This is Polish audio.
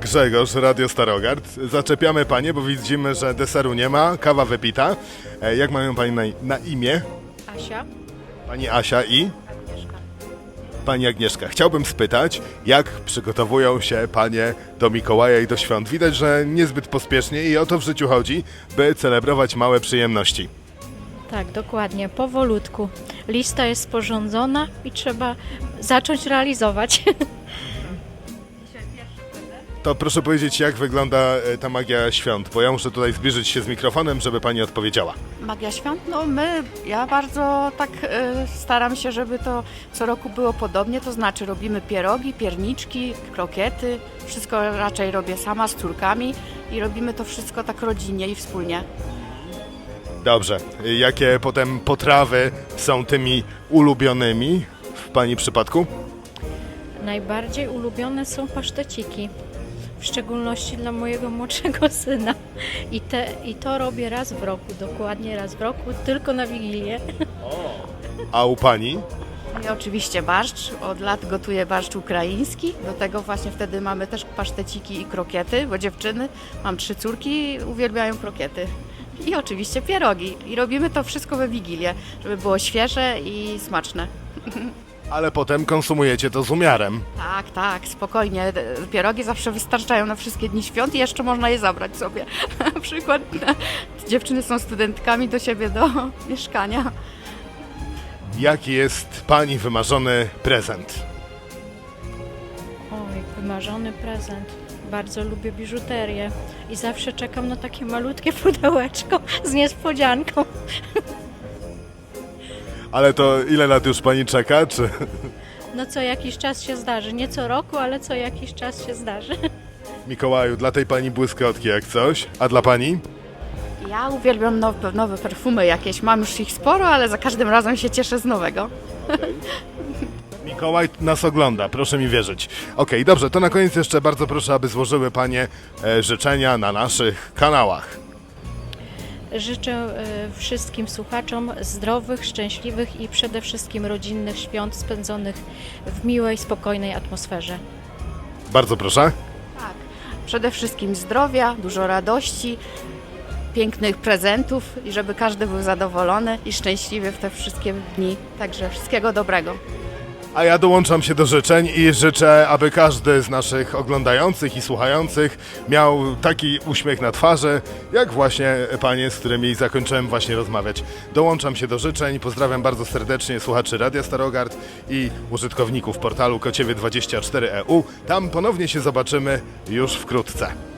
Grzegorz, Radio Starogard. Zaczepiamy panie, bo widzimy, że deseru nie ma, kawa wypita. E, Jak mają pani na, na imię? Asia? Pani Asia i pani Agnieszka. Chciałbym spytać, jak przygotowują się panie do Mikołaja i do świąt. Widać, że niezbyt pospiesznie i o to w życiu chodzi, by celebrować małe przyjemności. Tak, dokładnie, powolutku. Lista jest sporządzona i trzeba zacząć realizować. To proszę powiedzieć, jak wygląda e, ta magia świąt, bo ja muszę tutaj zbliżyć się z mikrofonem, żeby pani odpowiedziała. Magia świąt? No my, ja bardzo tak e, staram się, żeby to co roku było podobnie, to znaczy robimy pierogi, pierniczki, krokiety, wszystko raczej robię sama z córkami i robimy to wszystko tak rodzinnie i wspólnie. Dobrze. Jakie potem potrawy są tymi ulubionymi w Pani przypadku? Najbardziej ulubione są paszteciki. W szczególności dla mojego młodszego syna. I, te, I to robię raz w roku, dokładnie raz w roku, tylko na Wigilię. A u Pani? I oczywiście barszcz, od lat gotuję barszcz ukraiński, do tego właśnie wtedy mamy też paszteciki i krokiety, bo dziewczyny, mam trzy córki, uwielbiają krokiety. I oczywiście pierogi. I robimy to wszystko we Wigilię, żeby było świeże i smaczne. Ale potem konsumujecie to z umiarem. Tak, tak, spokojnie. Pierogi zawsze wystarczają na wszystkie dni świąt i jeszcze można je zabrać sobie. Na przykład dziewczyny są studentkami do siebie do mieszkania. Jaki jest Pani wymarzony prezent? Oj, wymarzony prezent. Bardzo lubię biżuterię i zawsze czekam na takie malutkie pudełeczko z niespodzianką. Ale to ile lat już Pani czeka? Czy No co jakiś czas się zdarzy. Nie co roku, ale co jakiś czas się zdarzy. Mikołaju, dla tej Pani błyskotki jak coś? A dla Pani? Ja uwielbiam nowe, nowe perfumy jakieś. Mam już ich sporo, ale za każdym razem się cieszę z nowego. Mikołaj nas ogląda, proszę mi wierzyć. Okej, dobrze, to na koniec jeszcze bardzo proszę, aby złożyły Panie e, życzenia na naszych kanałach. Życzę e, wszystkim słuchaczom zdrowych, szczęśliwych i przede wszystkim rodzinnych świąt spędzonych w miłej, spokojnej atmosferze. Bardzo proszę. Tak. Przede wszystkim zdrowia, dużo radości, pięknych prezentów i żeby każdy był zadowolony i szczęśliwy w te wszystkie dni. Także wszystkiego dobrego. A ja dołączam się do życzeń i życzę, aby każdy z naszych oglądających i słuchających miał taki uśmiech na twarzy, jak właśnie panie, z którymi zakończyłem właśnie rozmawiać. Dołączam się do życzeń, pozdrawiam bardzo serdecznie słuchaczy Radia Starogard i użytkowników portalu Kociewie24EU. Tam ponownie się zobaczymy już wkrótce.